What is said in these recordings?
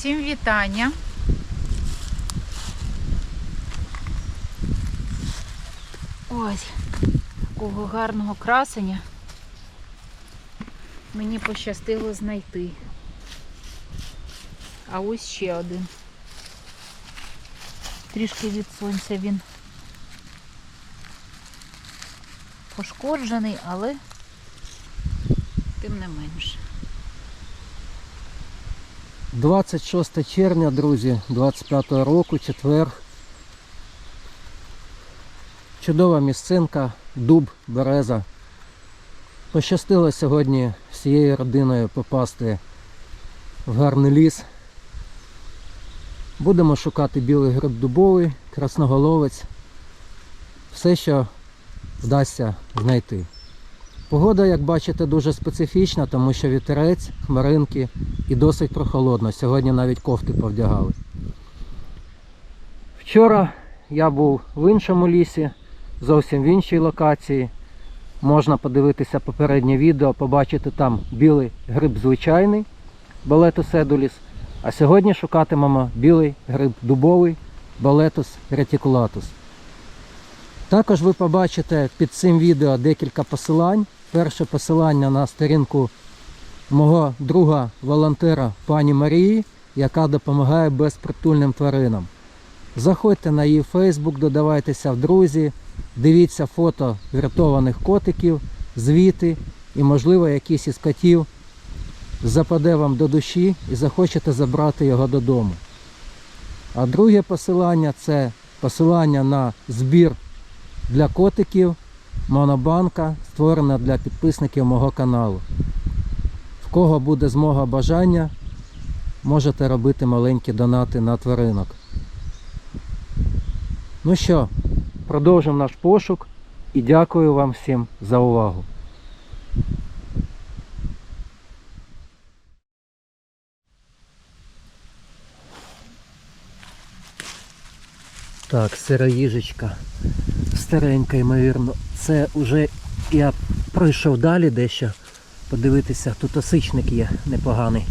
Всім вітання. Ось, такого гарного красення мені пощастило знайти. А ось ще один. Трішки від сонця він пошкоджений, але тим не менше. 26 червня, друзі, 25 року, четвер. Чудова місцинка, дуб, береза. Пощастило сьогодні всією родиною попасти в гарний ліс. Будемо шукати білий гриб дубовий, красноголовець. Все, що вдасться знайти. Погода, як бачите, дуже специфічна, тому що вітерець, хмаринки і досить прохолодно. Сьогодні навіть кофти повдягали. Вчора я був в іншому лісі, зовсім в іншій локації. Можна подивитися попереднє відео, побачити там білий гриб звичайний, балетус едуліс. А сьогодні шукатимемо білий гриб дубовий, балетус ретикулатус. Також ви побачите під цим відео декілька посилань. Перше посилання на сторінку мого друга волонтера пані Марії, яка допомагає безпритульним тваринам. Заходьте на її Фейсбук, додавайтеся в друзі, дивіться фото врятованих котиків, звіти і, можливо, якийсь із котів западе вам до душі і захочете забрати його додому. А друге посилання це посилання на збір для котиків, монобанка, створена для підписників мого каналу. В кого буде змога бажання, можете робити маленькі донати на тваринок. Ну що, продовжимо наш пошук і дякую вам всім за увагу. Так, сироїжечка старенька, ймовірно. Це вже я пройшов далі дещо. Подивитися, тут осичник є непоганий.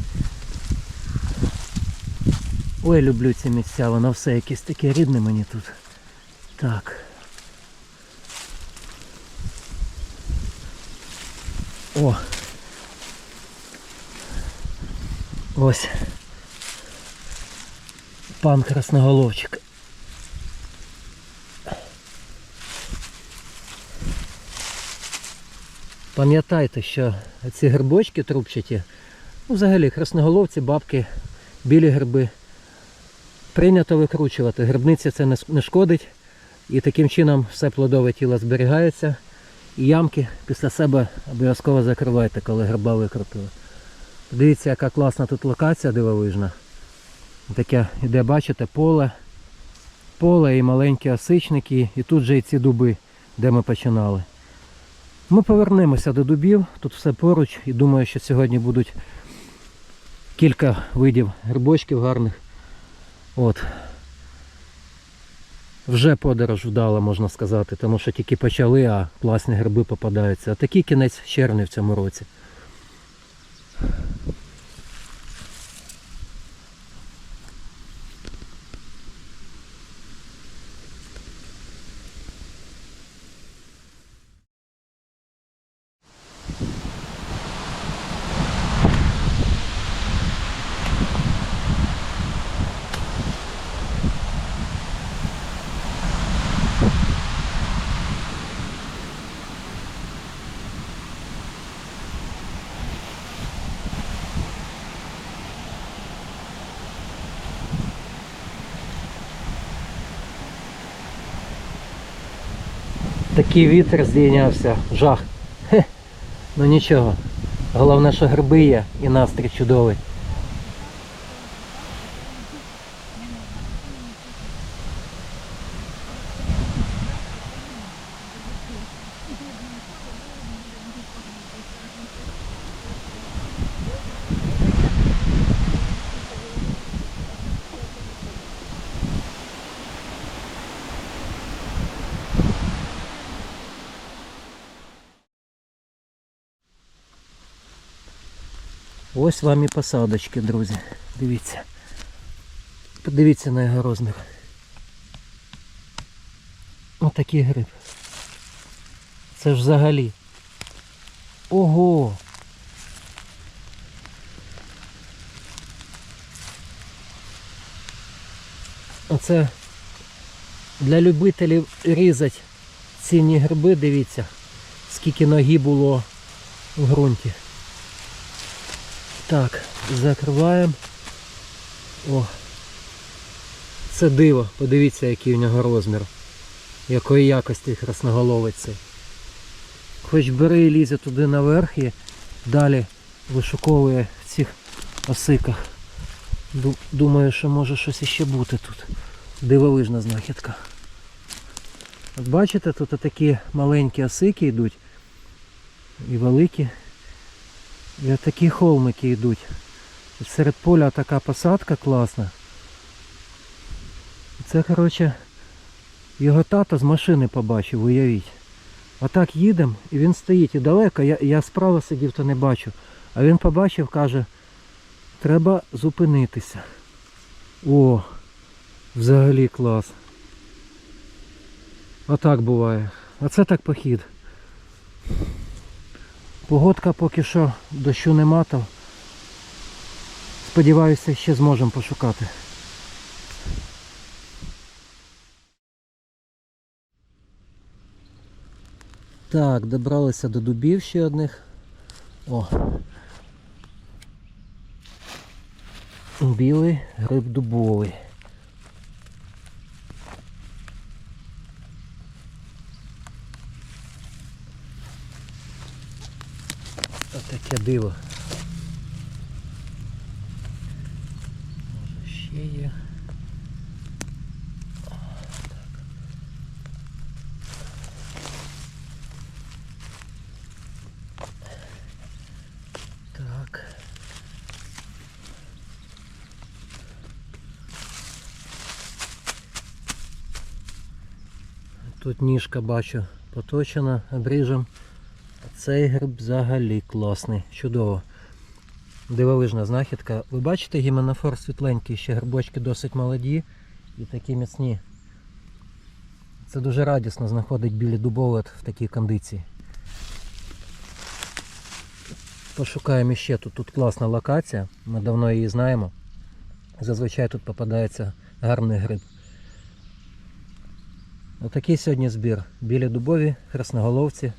Ой, люблю ці місця, воно все якесь таке рідне мені тут. Так. О! Ось. Пан Красноголовчик. Пам'ятайте, що ці грибочки трубчаті, ну, взагалі красноголовці, бабки, білі гриби, прийнято викручувати. Грибниця це не шкодить. І таким чином все плодове тіло зберігається. І ямки після себе обов'язково закривайте, коли гриба викрутили. Дивіться, яка класна тут локація дивовижна. Таке іде, бачите, поле, поле і маленькі осичники, і тут же і ці дуби, де ми починали. Ми повернемося до дубів, тут все поруч і думаю, що сьогодні будуть кілька видів грибочків гарних. От. Вже подорож вдала, можна сказати, тому що тільки почали, а класні гриби попадаються. А такий кінець червня в цьому році. Такий вітер здійнявся, жах. Хе. Ну нічого. Головне, що гриби є і настрій чудовий. Ось вам і посадочки, друзі. Дивіться. Подивіться на його розмір. Отакий гриб. Це ж взагалі. Ого! Оце для любителів різати цінні гриби, дивіться, скільки ноги було в ґрунті. Так, закриваємо. О. Це диво, подивіться, який у нього розмір. Якої якості красноголовець цей. Хоч бери і лізе туди наверх і далі вишуковує в цих осиках. Думаю, що може щось іще бути тут. Дивовижна знахідка. От бачите, тут такі маленькі осики йдуть. І великі. І такі холмики йдуть. Серед поля така посадка класна. Це, коротше, його тато з машини побачив, уявіть. А так їдемо, і він стоїть і далеко, я, я справа сидів, то не бачу. А він побачив, каже, треба зупинитися. О, взагалі клас. Отак буває. Оце так похід. Погодка поки що дощу нема, то сподіваюся, ще зможемо пошукати. Так, добралися до дубів ще одних. О. Білий гриб дубовий. Отаке диво. Може ще є. О, так. Так. Тут ніжка бачу поточена обріжем. Цей гриб взагалі класний, чудово. Дивовижна знахідка. Ви бачите гіменофор світленький, ще грибочки досить молоді і такі міцні. Це дуже радісно знаходить білі дубови от в такій кондиції. Пошукаємо ще тут. Тут класна локація. Ми давно її знаємо. Зазвичай тут попадається гарний гриб. Отакий сьогодні збір. Білі дубові, красноголовці.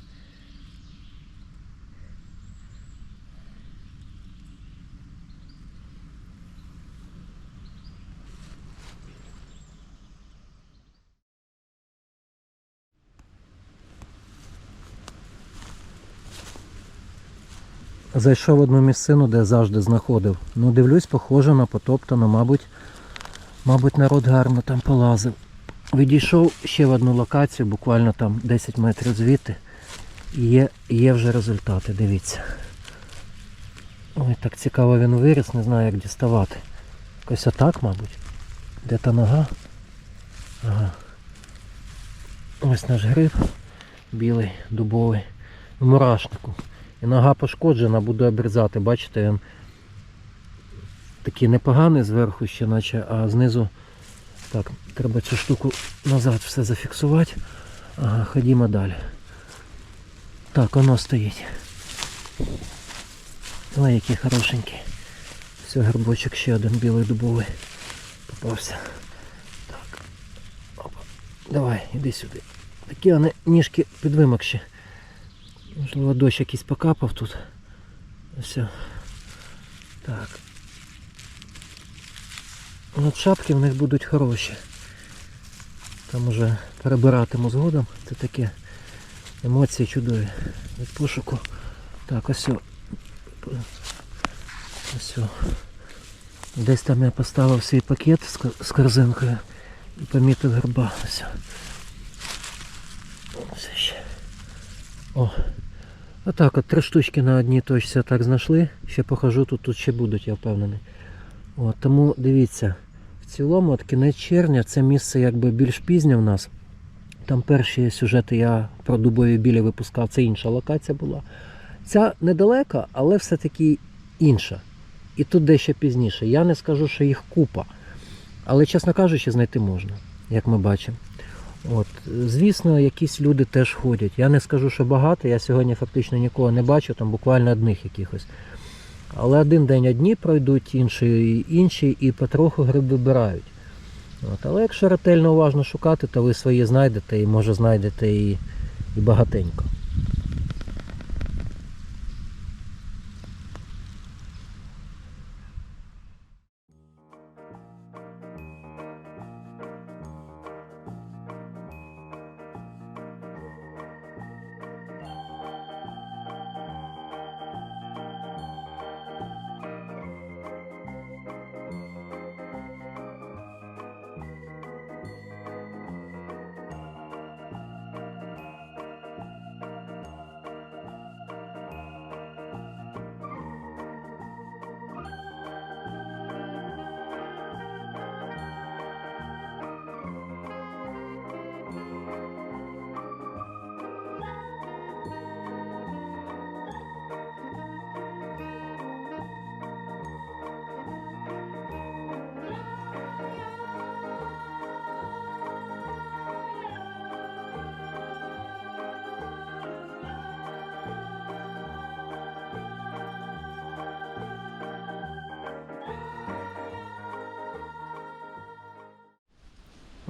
Зайшов в одну місцину, де завжди знаходив. Ну дивлюсь, похоже на потоптано, мабуть, мабуть, народ гарно там полазив. Відійшов ще в одну локацію, буквально там 10 метрів звідти. І є, є вже результати, дивіться. Ой, так цікаво він виріс, не знаю як діставати. Якось отак, мабуть. Де та нога? Ага. Ось наш гриб. Білий, дубовий. В мурашнику. І нога пошкоджена, буду обрізати. Бачите, він такий непоганий зверху ще, наче, а знизу. Так, треба цю штуку назад все зафіксувати. Ага, ходімо далі. Так, воно стоїть. Ой, який хорошенький. Все, гербочок ще один білий дубовий. Попався. Так. Опа. Давай, іди сюди. Такі вони ніжки підвимокші. Можливо, дощ якийсь покапав тут. Все. Так. От шапки в них будуть хороші. Там уже перебиратиму згодом. Це таке емоції чудові від пошуку. Так, ось. Ось. Десь там я поставив свій пакет з корзинкою і помітив герба. Ось. Ось ще. О. Отак от три штучки на одній точці так знайшли. Ще покажу, тут, тут ще будуть, я впевнений. От, тому дивіться, в цілому от кінець червня це місце якби більш пізнє в нас. Там перші сюжети я про дубові білі випускав, це інша локація була. Ця недалека, але все-таки інша. І тут дещо пізніше. Я не скажу, що їх купа. Але, чесно кажучи, знайти можна, як ми бачимо. От, звісно, якісь люди теж ходять. Я не скажу, що багато, я сьогодні фактично нікого не бачу, там буквально одних якихось. Але один день одні пройдуть, інші інші і потроху гриб вибирають. От, але якщо ретельно уважно шукати, то ви свої знайдете і може знайдете і, і багатенько.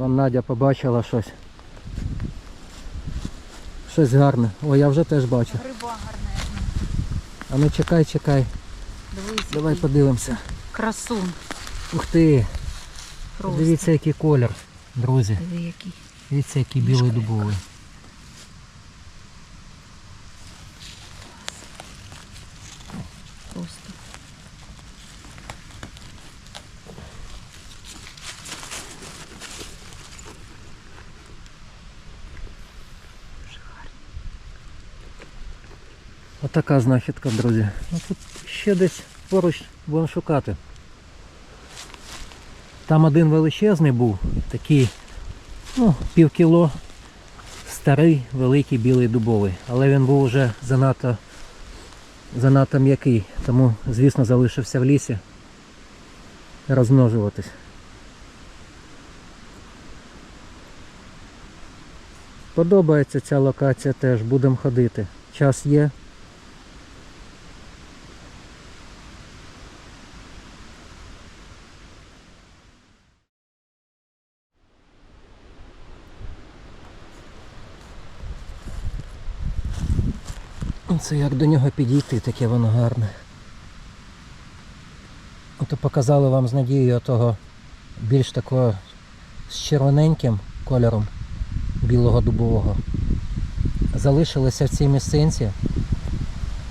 Вон Надя побачила щось. Щось гарне. О, я вже теж бачу. Риба гарна. А ну чекай, чекай. Дивись, Давай який подивимося. красун. Ух ти! Просто. Дивіться, який колір, друзі. Диви, який. Дивіться, який білий дубовий. Просто. Дуже гарно. Отака знахідка, друзі. Ну тут ще десь поруч будемо шукати. Там один величезний був, такий, ну, пів кіло, старий, великий білий дубовий. Але він був уже занадто, занадто м'який, тому, звісно, залишився в лісі розмножуватись. Подобається ця локація теж, будемо ходити. Час є. Це як до нього підійти, таке воно гарне. Ото показали вам з надією того більш такого з червоненьким кольором білого дубового. Залишилися в цій місцинці.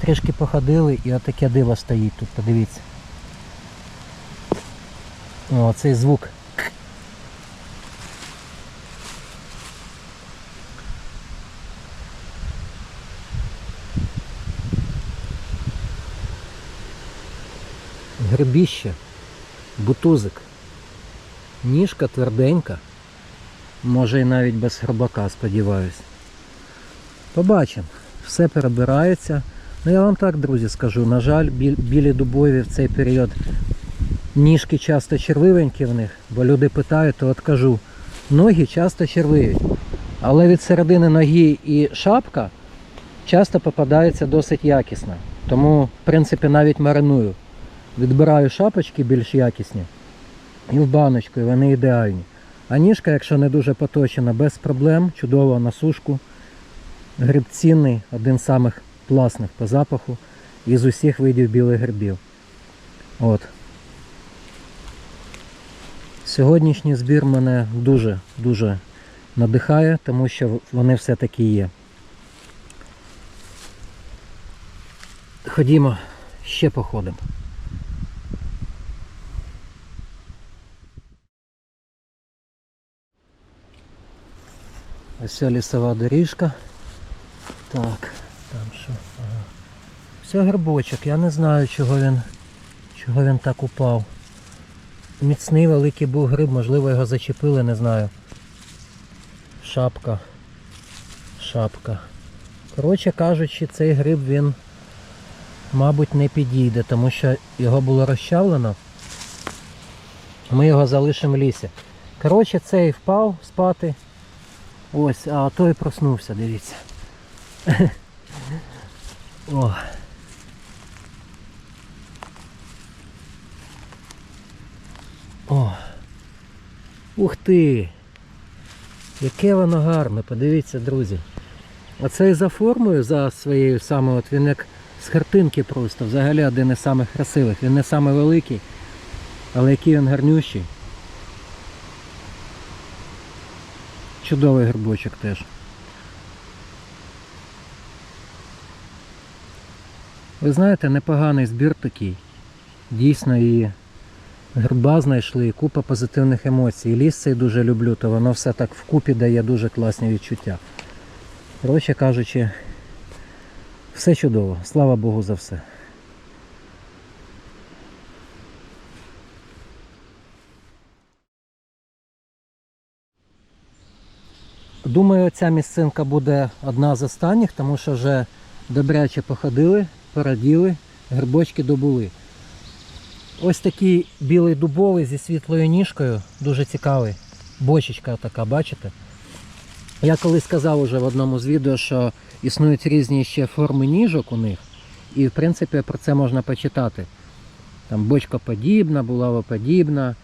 Трішки походили і отаке диво стоїть тут, подивіться. О, цей звук. Грибіще, бутузик. Ніжка тверденька. Може і навіть без хробака, сподіваюсь. Побачимо. Все перебирається. Ну я вам так, друзі, скажу. На жаль, білі дубові в цей період ніжки часто червивенькі в них, бо люди питають, то от кажу, ноги часто червиві. Але від середини ноги і шапка часто попадається досить якісно. Тому, в принципі, навіть мариную. Відбираю шапочки більш якісні і в баночку, і вони ідеальні. А ніжка, якщо не дуже поточена, без проблем, чудово на сушку. Гриб цінний, один з самих класних по запаху із усіх видів білих грибів. От. Сьогоднішній збір мене дуже-дуже надихає, тому що вони все-таки є. Ходімо, ще походимо. Ось ця лісова доріжка. Так, там що? Ага. Все грибочок, я не знаю, чого він, чого він так упав. Міцний великий був гриб, можливо його зачепили, не знаю. Шапка. Шапка. Коротше кажучи, цей гриб він, мабуть, не підійде, тому що його було розчавлено. Ми його залишимо в лісі. Коротше, цей впав спати. Ось, а той проснувся, дивіться. О. О. Ух ти! Яке воно гарне, подивіться, друзі. Оце і за формою, за своєю саме, от він як з картинки просто, взагалі один із самих красивих. Він не самий великий, але який він гарнющий. Чудовий грибочок теж. Ви знаєте, непоганий збір такий. Дійсно і гриба знайшли, і купа позитивних емоцій. І ліс цей дуже люблю, то воно все так вкупі дає дуже класні відчуття. Коротше кажучи, все чудово. Слава Богу за все. Думаю, ця місцинка буде одна з останніх, тому що вже добряче походили, пораділи, грибочки добули. Ось такий білий дубовий зі світлою ніжкою, дуже цікавий. Бочечка така, бачите? Я колись сказав уже в одному з відео, що існують різні ще форми ніжок у них. І в принципі про це можна почитати. Там бочкоподібна, булавоподібна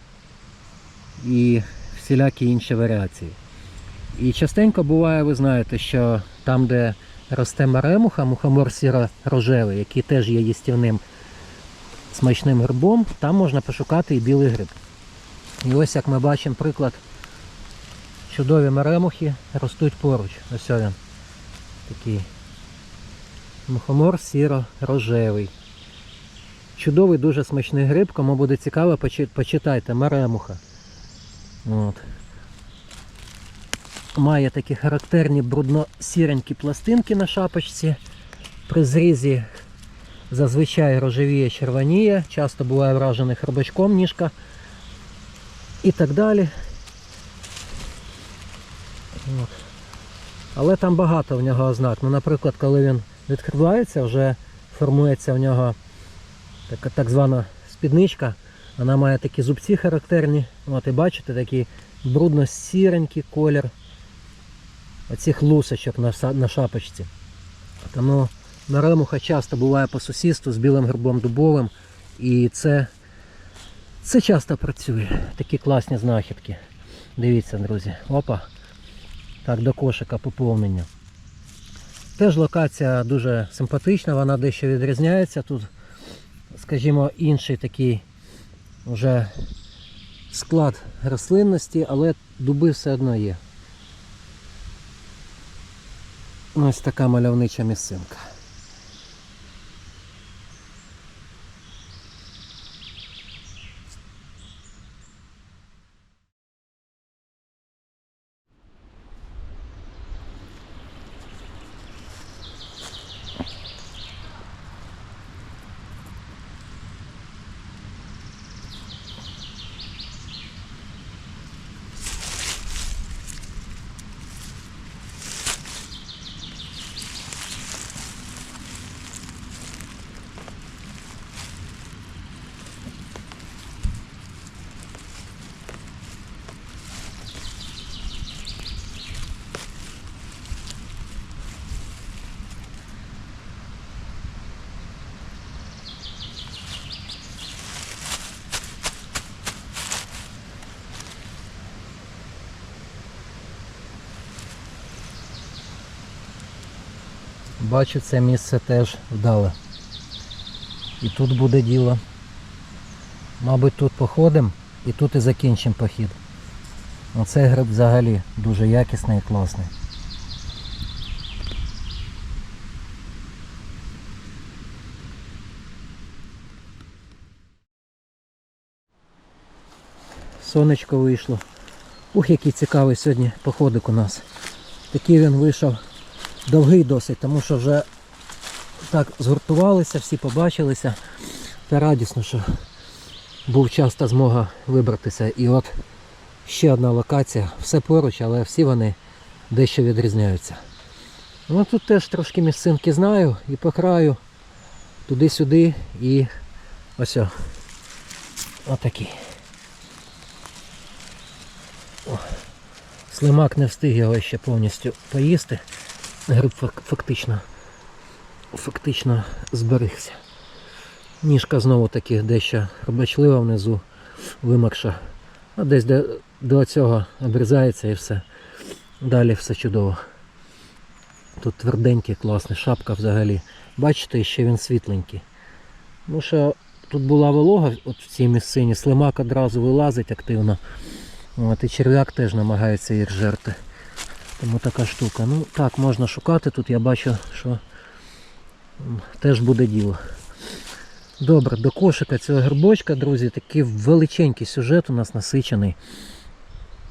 і всілякі інші варіації. І частенько буває, ви знаєте, що там, де росте маремуха, мухомор сіро-рожевий, який теж є їстівним смачним грибом, там можна пошукати і білий гриб. І ось як ми бачимо приклад, чудові маремухи ростуть поруч. Ось він. Такий мухомор сіро-рожевий. Чудовий, дуже смачний гриб, кому буде цікаво, почитайте, маремуха. От. Має такі характерні брудно-сіренькі пластинки на шапочці. При зрізі зазвичай рожевіє, червоніє, часто буває вражений хробачком ніжка і так далі. От. Але там багато в нього ознак. Ну, наприклад, коли він відкривається, вже формується в нього така так звана спідничка. Вона має такі зубці характерні. От і бачите, такий брудно-сіренький колір оцих лусочок на, на шапочці. Тому наремуха часто буває по сусідству з білим грибом дубовим. І це, це часто працює. Такі класні знахідки. Дивіться, друзі. Опа. Так, до кошика поповнення. Теж локація дуже симпатична, вона дещо відрізняється. Тут, скажімо, інший такий вже склад рослинності, але дуби все одно є. Ось така мальовнича місцинка. Бачу, це місце теж вдале. І тут буде діло. Мабуть, тут походимо і тут і закінчимо похід. Оцей гриб взагалі дуже якісний і класний. Сонечко вийшло. Ух, який цікавий сьогодні походик у нас. Такий він вийшов довгий досить, тому що вже так згуртувалися, всі побачилися. Та радісно, що був час та змога вибратися. І от ще одна локація, все поруч, але всі вони дещо відрізняються. Ну тут теж трошки місцинки знаю і по краю, туди-сюди і ось. о. Отакий. Слимак не встиг його ще повністю поїсти. Гриб фак- фактично, фактично зберігся. Ніжка знову таки дещо робочлива внизу, вимокша. А десь до, до цього обрізається і все. Далі все чудово. Тут тверденький, класний, шапка взагалі. Бачите, ще він світленький. Ну що тут була волога от в цій місцині, слимак одразу вилазить активно. От, і черв'як теж намагається їх жерти. Тому така штука. Ну так, можна шукати тут, я бачу, що теж буде діло. Добре, до кошика цього грибочка, друзі, такий величенький сюжет у нас насичений.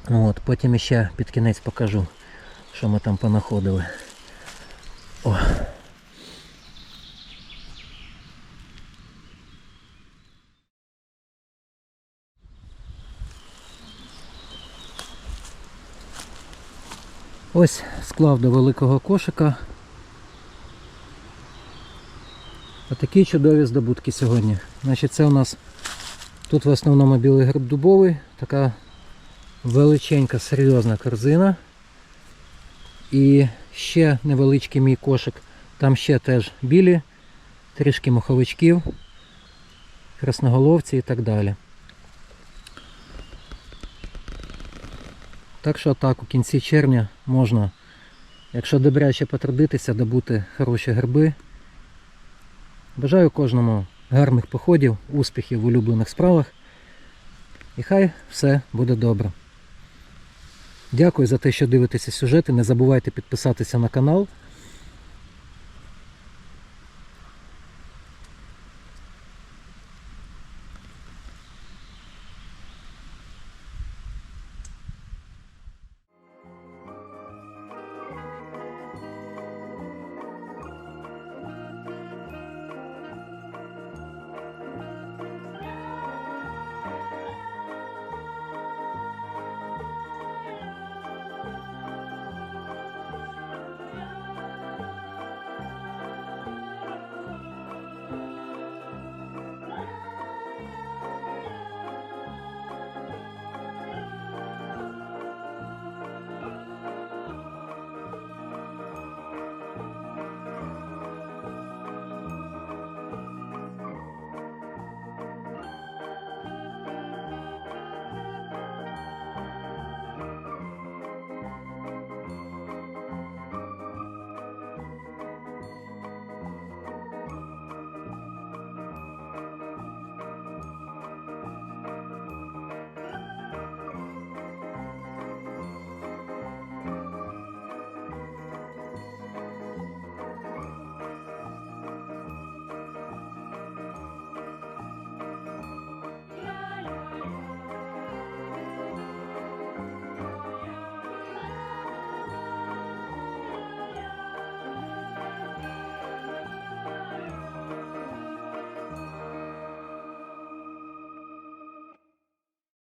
От, потім ще під кінець покажу, що ми там понаходили. О. Ось склав до великого кошика. Отакі чудові здобутки сьогодні. Значить, це у нас тут в основному білий гриб дубовий, така величенька, серйозна корзина. І ще невеличкий мій кошик. Там ще теж білі, трішки моховичків, красноголовці і так далі. Так що так, у кінці червня можна, якщо добряче потрудитися, добути хороші гриби. Бажаю кожному гарних походів, успіхів в улюблених справах. І хай все буде добре. Дякую за те, що дивитеся сюжети. Не забувайте підписатися на канал,